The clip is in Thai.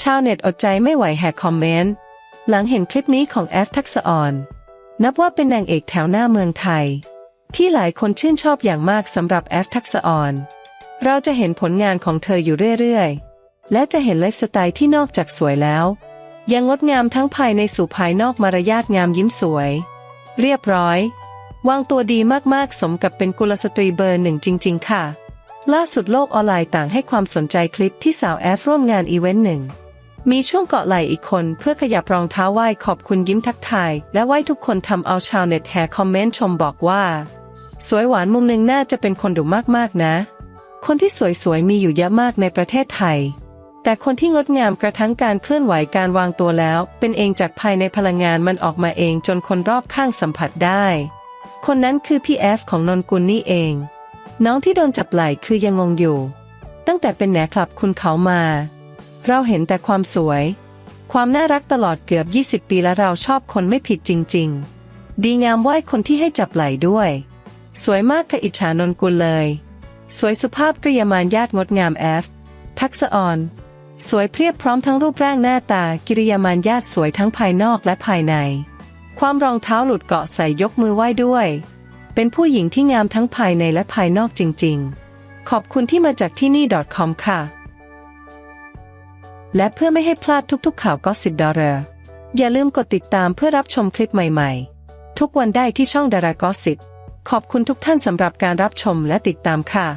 ชาวเน็ตอดใจไม่ไหวแหกคอมเมนต์ หลังเห็นคลิปนี้ของแอฟทักษะออน นับว่าเป็นนางเอกแถวหน้าเมืองไทย ที่หลายคนชื่นชอบอย่างมากสำหรับแอฟทักษะออน เราจะเห็นผลงานของเธออยู่เรื่อยๆ และจะเห็นไลฟ์สไตล์ที่นอกจากสวยแล้ว ยังงดงามทั้งภายในสู่ภายนอกมารยาทงามยิ้มสวย เรียบร้อยวางตัวดีมากๆ สมกับเป็นกุลสตรีเบอร์หนึ่งจริง ๆ ค่ะ ล่าสุดโลกออนไลน์ต่างให้ความสนใจคลิปที่สาวแอฟร่วมงานอีเวนต์หนึ่ง มีช่วงเกาะไหล่อีกคนเพื่อขยับรองเท้าไหว้ขอบคุณยิ้มทักทาย และไหว้ทุกคนทำเอาชาวเน็ตแห่คอมเมนต์ชมบอกว่า สวยหวานมุมหนึ่งน่าจะเป็นคนดุมากๆนะ คนที่สวยๆมีอยู่เยอะมากในประเทศไทย แต่คนที่งดงามกระทั่งการเคลื่อนไหวการวางตัวแล้ว เป็นเองจากภายในพลังงานมันออกมาเองจนคนรอบข้างสัมผัสได้ คนนั้นคือพี่แอฟของนนกุลนี่เอง น้องที่โดนจับไหล่คือยังงงอยู่ ตั้งแต่เป็นแหนคลับคุณเขามา เราเห็นแต่ความสวย ความน่ารักตลอดเกือบ 20 ปีและเราชอบคนไม่ผิดจริง ๆ ดีงามไหวคนที่ให้จับไหล่ด้วย สวยมากค่ะอิจฉานนกุลเลย สวยสุภาพกริยามานญาติงดงามแอฟทักษะออน สวยเพรียบพร้อมทั้งรูปร่างหน้าตากิริยามานญาติสวยทั้งภายนอกและภายใน ความรองเท้าหลุดเกาะใส่ยกมือไหว้ด้วย เป็นผู้หญิงที่งามทั้งภายในและภายนอกจริง ๆ ขอบคุณที่มาจากที่นี่ .com ค่ะ และเพื่อไม่ให้พลาดทุกๆ ข่าวก็สิบดอลลาร์อย่าลืมกดติดตามเพื่อรับชมคลิปใหม่ๆ ทุกวันได้ที่ช่องดารากอสิบขอบคุณทุกท่านสำหรับการรับชมและติดตามค่ะ